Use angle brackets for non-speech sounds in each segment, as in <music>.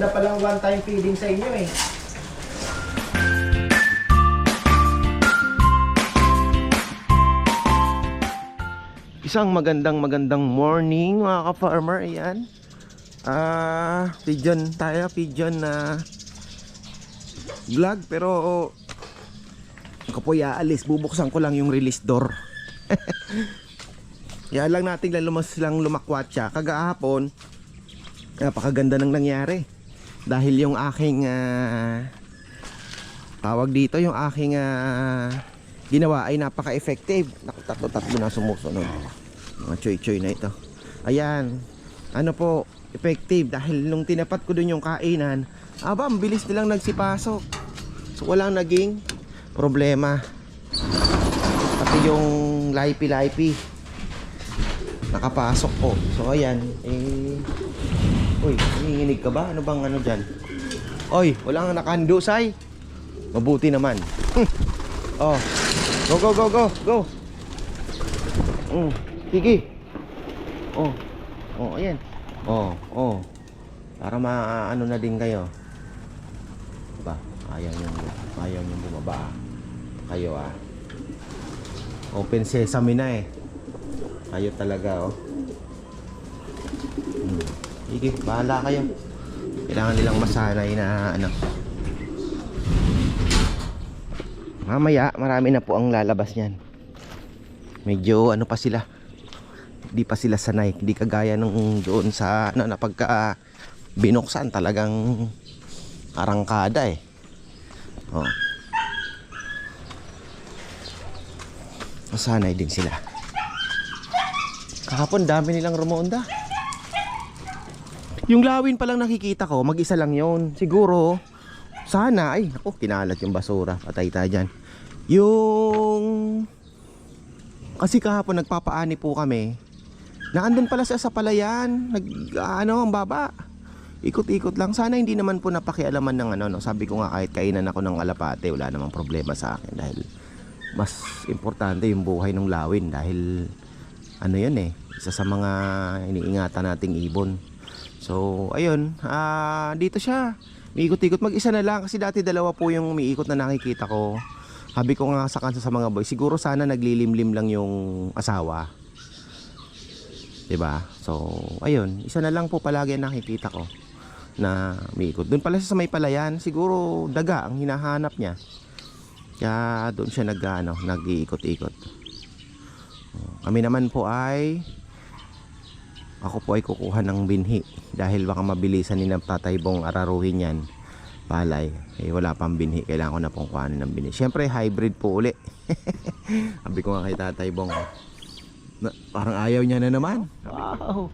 Maganda palang one-time feeding sa inyo eh. Isang magandang magandang morning mga ka-farmer. Ayan. Ah, pigeon tayo, pigeon na vlog pero ako po aalis, bubuksan ko lang yung release door. <laughs> Yan lang natin lang lumas lang lumakwat siya. Kagahapon, napakaganda nang nangyari. Dahil yung aking ah, tawag dito, yung aking ah, ginawa ay napaka-effective. Naku, tatlo-tatlo na sumusunod. Mga choy-choy na ito. Ayan. Ano po, effective dahil nung tinapat ko dun yung kainan, aba, ang bilis nilang nagsipasok. So walang naging problema. Pati yung laipi-laipi nakapasok po. So ayan, eh Uy, nanginginig ka ba? Ano bang ano diyan? Oy, wala nga nakandusay. Mabuti naman. oh. Go go go go go. Mm, sige. Oh. Oh, ayan. Oh, oh. Para maano na din kayo. Ba, ayaw yung ayaw yung bumaba. Kayo ah. Open sesame na eh. Kayo talaga oh. Sige, bahala kayo. Kailangan nilang masanay na ano. Mamaya, marami na po ang lalabas niyan. Medyo ano pa sila. Di pa sila sanay. Di kagaya nung doon sa ano na pagka binuksan talagang arangkada eh. Oh. Masanay din sila. Kahapon dami nilang rumonda. Yung lawin pa lang nakikita ko, mag-isa lang yon. Siguro, sana, ay, ako, kinalat yung basura. Patay tayo dyan. Yung, kasi kahapon nagpapaani po kami. Naandun pala siya sa palayan. Nag, ano, ang baba. Ikot-ikot lang. Sana hindi naman po napakialaman ng ano, no. Sabi ko nga kahit kainan ako ng alapate, wala namang problema sa akin. Dahil, mas importante yung buhay ng lawin. Dahil, ano yun eh, isa sa mga iniingatan nating ibon. So, ayun, ah dito siya. Umiikot-ikot. Mag-isa na lang kasi dati dalawa po yung umiikot na nakikita ko. Habi ko nga sa kansa sa mga boys, siguro sana naglilimlim lang yung asawa. 'Di ba? So, ayun, isa na lang po palagi ang nakikita ko na umiikot. Doon pala siya sa may palayan, siguro daga ang hinahanap niya. Kaya doon siya nag ano, nag-iikot-ikot. Kami naman po ay ako po ay kukuha ng binhi dahil baka mabilisan ni ng tatay bong araruhin yan. Palay eh wala pang binhi. Kailangan ko na pong kuhanin ng binhi. Syempre hybrid po uli. <laughs> Sabi ko nga kay tatay bong na, parang ayaw niya na naman. Wow.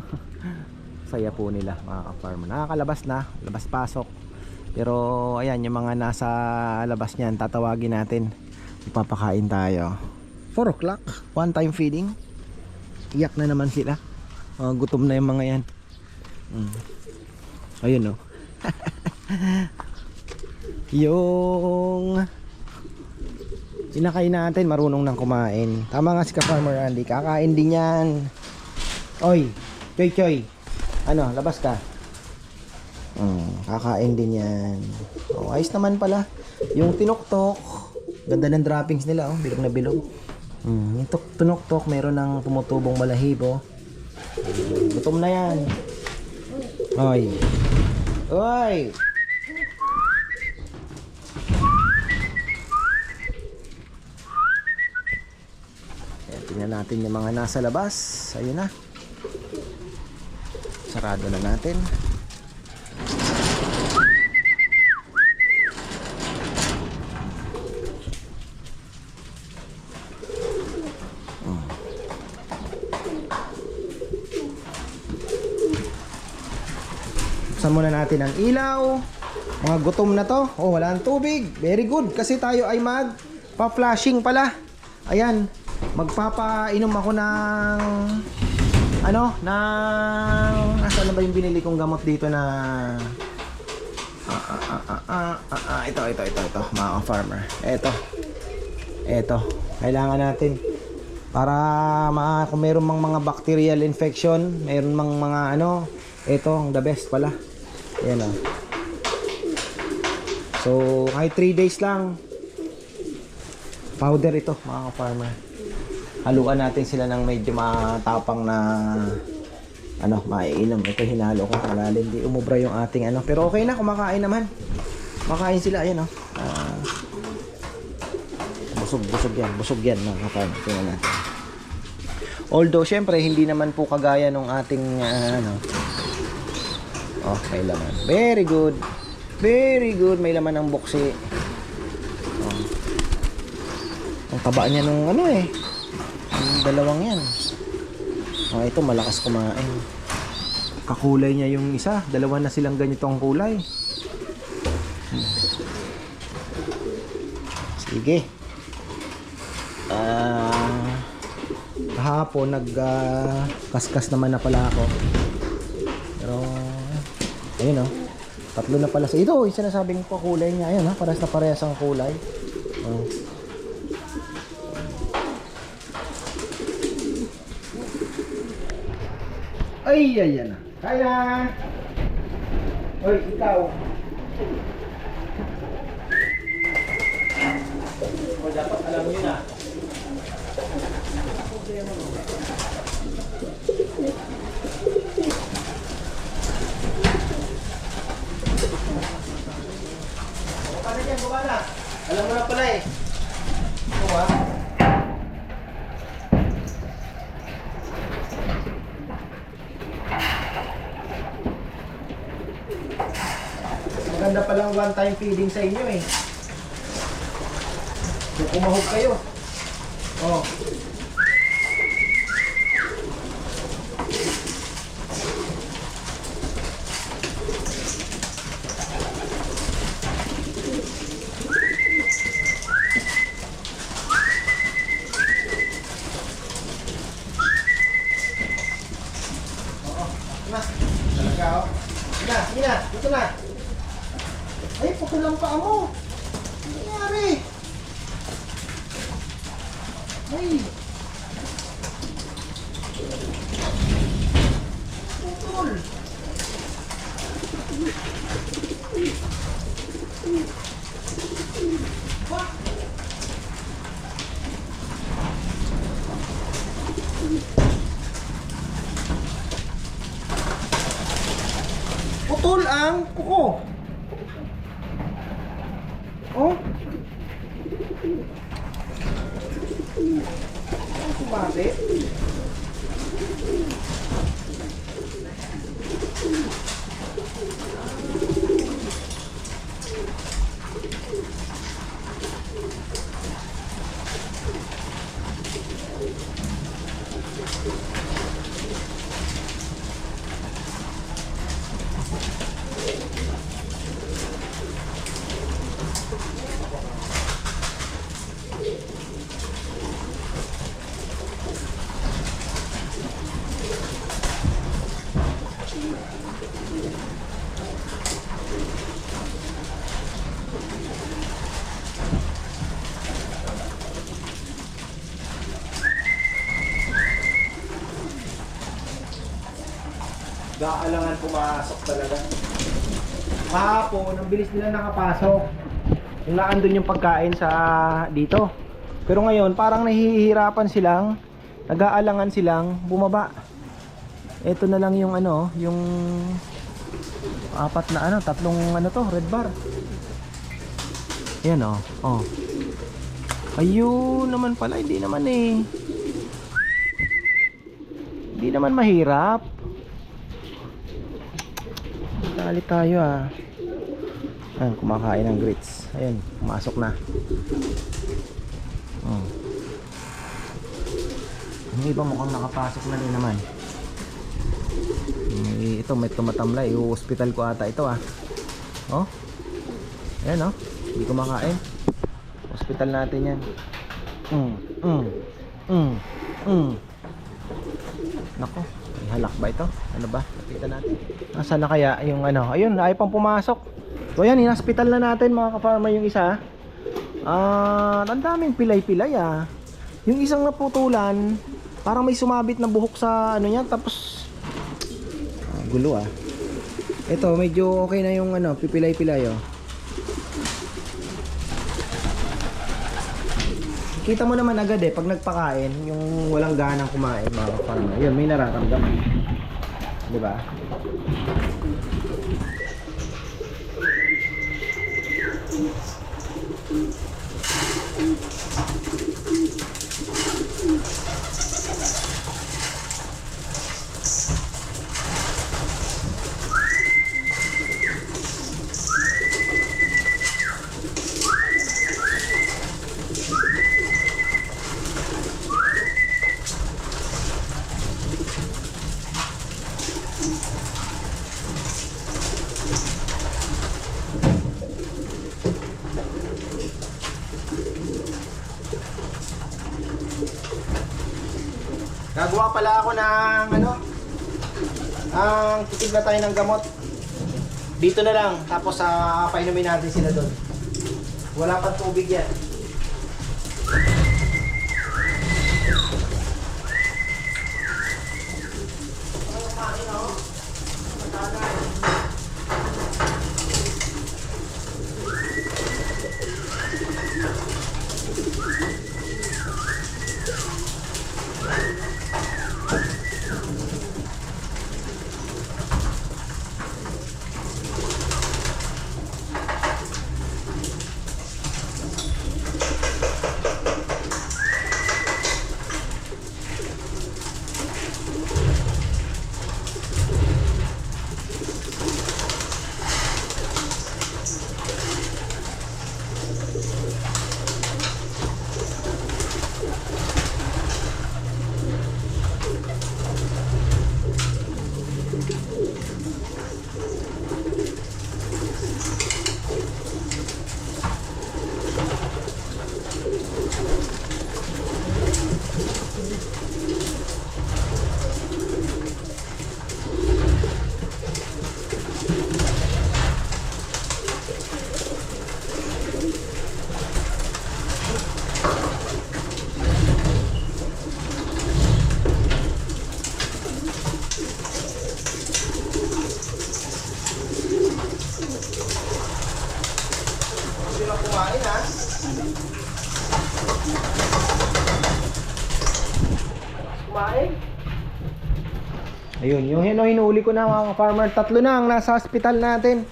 <laughs> Saya po nila mga ka-farmer. Nakakalabas na labas pasok. Pero ayan yung mga nasa labas niyan tatawagin natin. Ipapakain tayo. 4 o'clock one time feeding. Iyak na naman sila mga gutom na yung mga yan. Mm. ayun oh. <laughs> Yung inakain natin marunong nang kumain. Tama nga si ka-farmer Andy kakain din yan. Oy choy choy. Ano labas ka. Mm, kakain din yan. Oh, ayos naman pala. Yung tinoktok ganda ng droppings nila oh. Bilog na bilog. Mm, yung tuk- tinoktok meron ng tumutubong balahibo Gutom na yan. Oy. Oy. Ayan, tingnan natin yung mga nasa labas. Ayun na. Sarado na natin. Muna natin ang ilaw. Mga gutom na to. Oh, wala ang tubig. Very good. Kasi tayo ay mag pa-flashing pala. Ayan. Magpapainom ako ng ano, ng nasaan na ba yung binili kong gamot dito na ah, ah, ah, ah, ah, ah, ah, ito, ito, ito, ito, mga farmer. Ito. Ito. Kailangan natin para ma kung meron mang mga bacterial infection, meron mang mga ano, ito the best pala. Ayan oh. So, kahit 3 days lang, powder ito, mga farmer Haluan natin sila ng medyo matapang na ano, maiinom. Ito hinalo ko malalim. Di umubra yung ating ano. Pero okay na, kumakain naman. Makain sila, ayan oh. Ah, busog, busog yan. Busog yan, mga farmer Tingnan natin. Although, syempre, hindi naman po kagaya nung ating ah, ano. Oh, may laman. Very good. Very good. May laman ng buksi. Oh. Ang taba niya nung ano eh. Yung dalawang yan. Oh, ito malakas kumain. Kakulay niya yung isa. Dalawa na silang ganito ang kulay. Sige. Ah, kahapon nag ah, kaskas naman na pala ako. Ayun oh. Tatlo na pala ito, yung sinasabing ko kulay niya. Ayun, ha? parehas na parehas ang kulay. Oh. Ay, ayan na. Kaya! Oy, ikaw. O, dapat alam nyo na. Baka na dyan, baba na. Alam mo na pala eh. Ito ah. Maganda palang one time feeding sa inyo eh. Kung kumahog kayo. Oh. Gaalangan pumasok talaga. Kahapon, ang bilis nila nakapasok. Yung naandun yung pagkain sa dito. Pero ngayon, parang nahihirapan silang, nag-aalangan silang bumaba. Ito na lang yung ano, yung apat na ano, tatlong ano to, red bar. Yan oh, oh. Ayun naman pala, hindi naman eh. Hindi naman mahirap. Dali tayo ah. Ayan, kumakain ng grits. Ayan, pumasok na. Oh. Yung iba mukhang nakapasok na rin naman. Hmm, Ito may tumatamlay. I-hospital ko ata ito ah. Oh. Ayan oh. Hindi kumakain. Hospital natin yan. Mm, mm, mm, mm. Nako, halak ba ito? Ano ba? Nakita natin. Nasaan na kaya yung ano? Ayun, ayaw pang pumasok. So yan, in-hospital na natin mga ka-farmer yung isa. Ah, ang daming pilay-pilay ah. Yung isang naputulan, parang may sumabit na buhok sa ano niya tapos ah, gulo ah. Ito, medyo okay na yung ano, pipilay-pilay oh. Kita mo naman agad eh, pag nagpakain, yung walang ganang kumain, mga farmer. Yun, may nararamdaman. Di ba? Gagawa pala ako ng ano? Ang titig na tayo ng gamot. Dito na lang, tapos sa painumin natin sila doon. Wala pang tubig yan. Ayun, yung hino hinuli ko na mga farmer, tatlo na ang nasa hospital natin.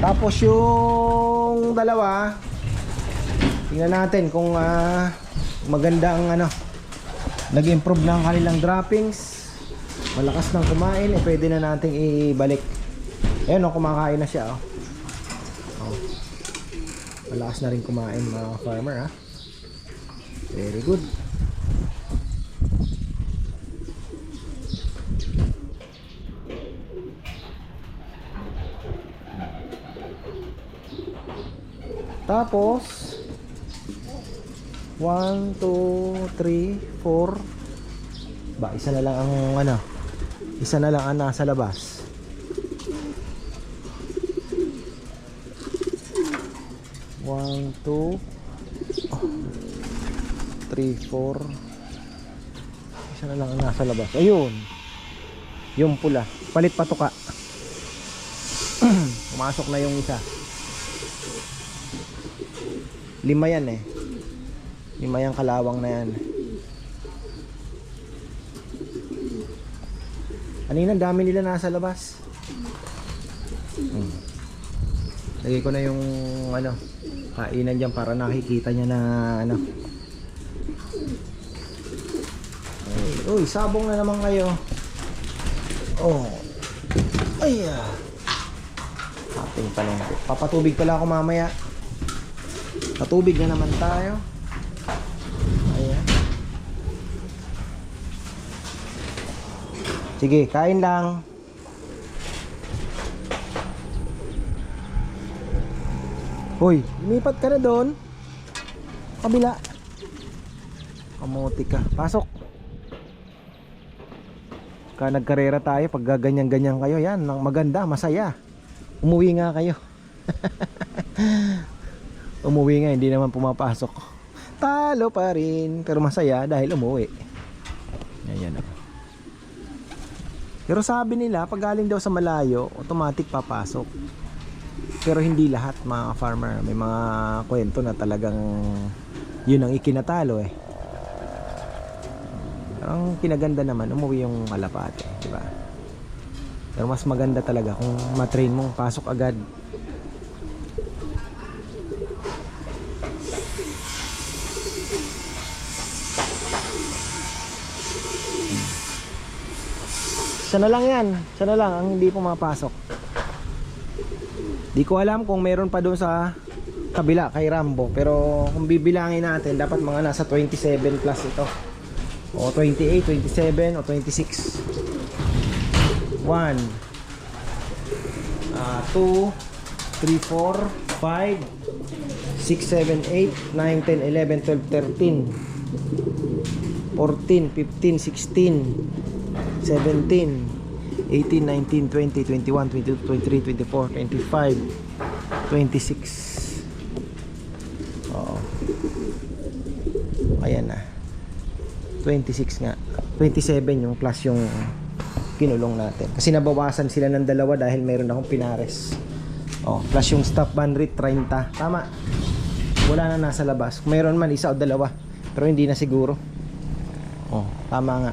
Tapos yung dalawa, tingnan natin kung ah, maganda ang ano, nag-improve na ang kanilang droppings. Malakas nang kumain, eh, pwede na nating ibalik. Ayun, oh, kumakain na siya. Oh. Oh. Malakas na rin kumain mga farmer ha. Very good. Tapos 1 2 3 4 Ba, isa na lang ang ano. Isa na lang ang nasa labas. One, two, three, four. Isa na lang ang nasa labas. Ayun. Yung pula. Palit patuka. <clears throat> Pumasok na yung isa. Lima yan eh. Lima yung kalawang na yan. Kanina, dami nila nasa labas. Hmm. Lagay ko na yung ano, kainan dyan para nakikita niya na ano. Ay, uy, sabong na naman kayo. Oh. Ay, ah. Ating palengke. Papatubig pala ako mamaya. Patubig na naman tayo. Ayan. Sige, kain lang. Hoy, lumipat ka na doon. Kabila. Kamuti ka. Pasok. Ka nagkarera tayo pag gaganyan-ganyan kayo. Yan, maganda, masaya. Umuwi nga kayo. <laughs> umuwi nga, hindi naman pumapasok. Talo pa rin, pero masaya dahil umuwi. Ayan ako. Pero sabi nila, pag galing daw sa malayo, automatic papasok. Pero hindi lahat mga farmer. May mga kwento na talagang yun ang ikinatalo eh. Ang kinaganda naman, umuwi yung kalapate, di ba? Pero mas maganda talaga kung matrain mo, pasok agad. Siya na lang yan. Siya na lang ang hindi pumapasok. Di ko alam kung meron pa doon sa kabila kay Rambo. Pero kung bibilangin natin, dapat mga nasa 27 plus ito. O 28, 27, o 26. 1 ah 2 3, 4 5 6, 7, 8 9, 10, 11, 12, 13 14, 15, 16 17 18, 19, 20, 21, 22, 23, 24, 25 26 Oo. Ayan na. 26 nga. 27 yung plus yung kinulong natin. Kasi nabawasan sila ng dalawa dahil meron akong pinares. Oh, plus yung stop ban rate 30 tama. Wala na nasa labas. Meron man isa o dalawa pero hindi na siguro. Oh, tama nga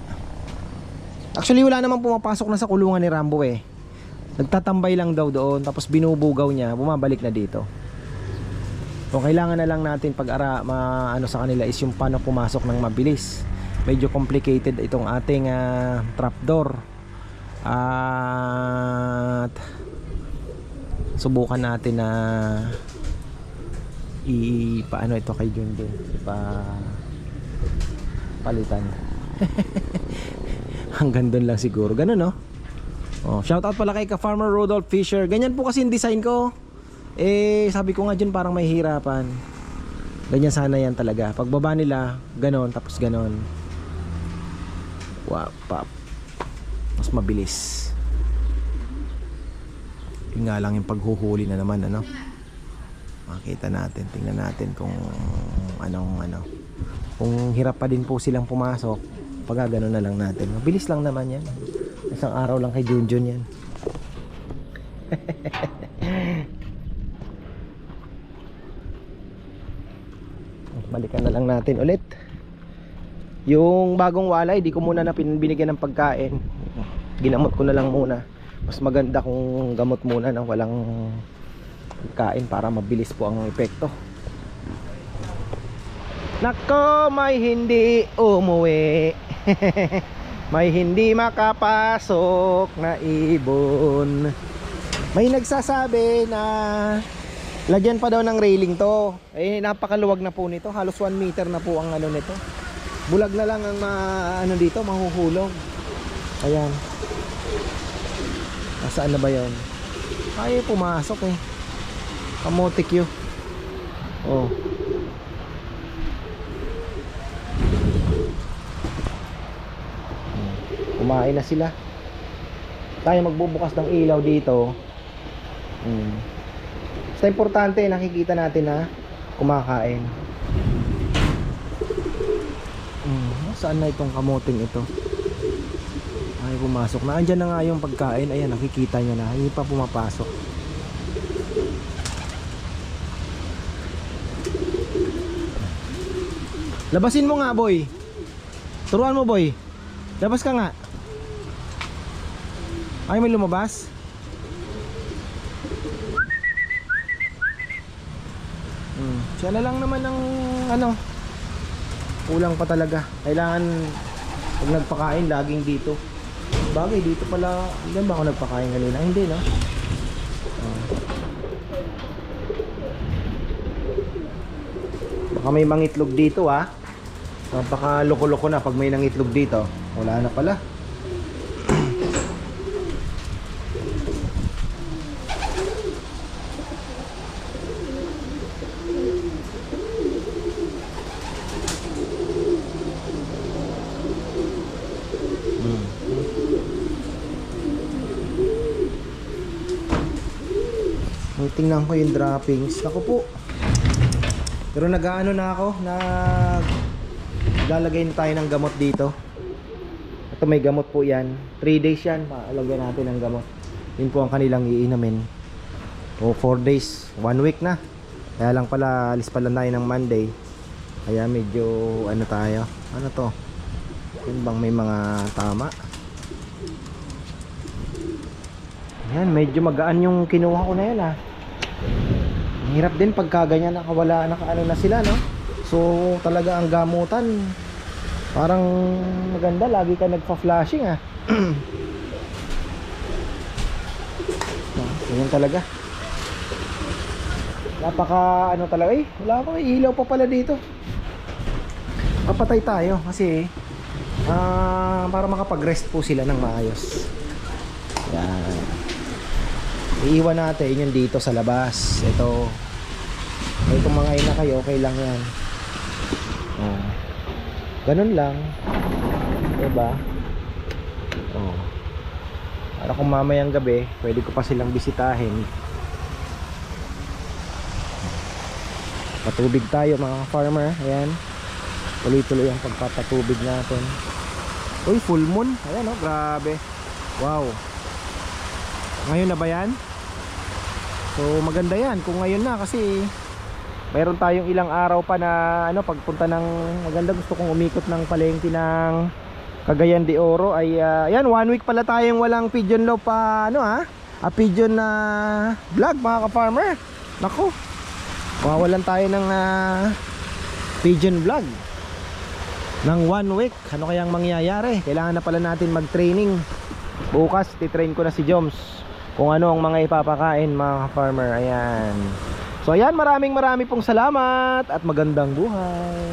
actually wala namang pumapasok na sa kulungan ni Rambo eh. Nagtatambay lang daw doon tapos binubugaw niya bumabalik na dito. Kung kailangan na lang natin pag-ara ma, ano sa kanila is yung paano pumasok ng mabilis. Medyo complicated itong ating ah, trapdoor. At subukan natin na ipaano ito kay Junjun? Ipa palitan <laughs> hanggang doon lang siguro. Ganun no? Oh, shout out pala kay ka Farmer Rodolph Fisher. Ganyan po kasi yung design ko. Eh sabi ko nga dyan parang may hirapan ganyan sana yan talaga. Pagbaba nila ganon tapos ganon. Wow pop mas mabilis. Yun nga lang yung paghuhuli na naman ano? Makita natin tingnan natin kung anong ano. Kung hirap pa din po silang pumasok pag gano'n na lang natin. Mabilis lang naman yan. Isang araw lang kay Junjun yan. <laughs> Balikan na lang natin ulit. Yung bagong walay di ko muna na binigyan ng pagkain. Ginamot ko na lang muna. Mas maganda kung gamot muna nang walang pagkain para mabilis po ang epekto Nako, may hindi umuwi. <laughs> may hindi makapasok na ibon. May nagsasabi na lagyan pa daw ng railing to. Eh napakaluwag na po nito. Halos 1 meter na po ang ano nito. Bulag na lang ang ma, ano dito, mahuhulog. Ayan. Nasaan na ba 'yon? Ay pumasok eh. Kamotik 'yo. Oh. Kumain na sila. Tayo magbubukas ng ilaw dito. Hmm. Basta importante, nakikita natin na kumakain. Hmm. Saan na itong kamoting ito? Ay, pumasok na. Andyan na nga yung pagkain. Ayan, nakikita nyo na. Hindi pa pumapasok. Labasin mo nga, boy. Turuan mo, boy. Labas ka nga. Ay, may lumabas? Hmm. Siya na lang naman ng ano. Kulang pa talaga. Kailangan pag nagpakain laging dito. Bagay dito pala. Hindi ba ako nagpakain kanina? Hindi, no? Oh. Baka may mangitlog dito, ah. Baka loko-loko na pag may nangitlog dito. Wala na pala. Tingnan ko yung droppings. Ako po. Pero nag-ano na ako, nag lalagay tayo ng gamot dito. Ito may gamot po yan. 3 days yan. Maalagyan natin ng gamot. Yun po ang kanilang iinamin. O 4 days. 1 week na. Kaya lang pala, alis pala tayo ng Monday. Kaya medyo ano tayo. Ano to? Yun bang may mga tama? Yan, medyo magaan yung kinuha ko na yun ah. Hirap din pagka ganyan nakawala, nakaano na sila no? So talaga ang gamutan parang maganda, lagi ka nagpa-flashing ah. <clears throat> Ah, Ganyan talaga. Napaka ano talaga eh, wala pa ilaw pa pala dito. Papatay tayo kasi ah para makapag-rest po sila ng maayos. Yan. Iiwan natin yun dito sa labas. Ito. Itong mga ina kayo, okay lang yan. Oh. Ganun lang. Diba? Oh. Para kung mamayang gabi, pwede ko pa silang bisitahin. Patubig tayo mga farmer. Ayan. Tuloy-tuloy ang pagpapatubig natin. Uy, full moon. Ayan oh, grabe. Wow. Ngayon na ba yan? So maganda yan kung ngayon na kasi mayroon tayong ilang araw pa na ano pagpunta ng maganda. Gusto kong umikot ng palengke ng Cagayan de Oro. Ay ah, yan one week pala tayong walang pigeon loaf pa ano ha a pigeon na vlog mga ka-farmer. Nako mawalan tayo ng ah, pigeon vlog ng one week. Ano kayang mangyayari? Kailangan na pala natin mag training bukas titrain ko na si Joms kung ano ang mga ipapakain mga farmer ayan. So ayan maraming maraming pong salamat at magandang buhay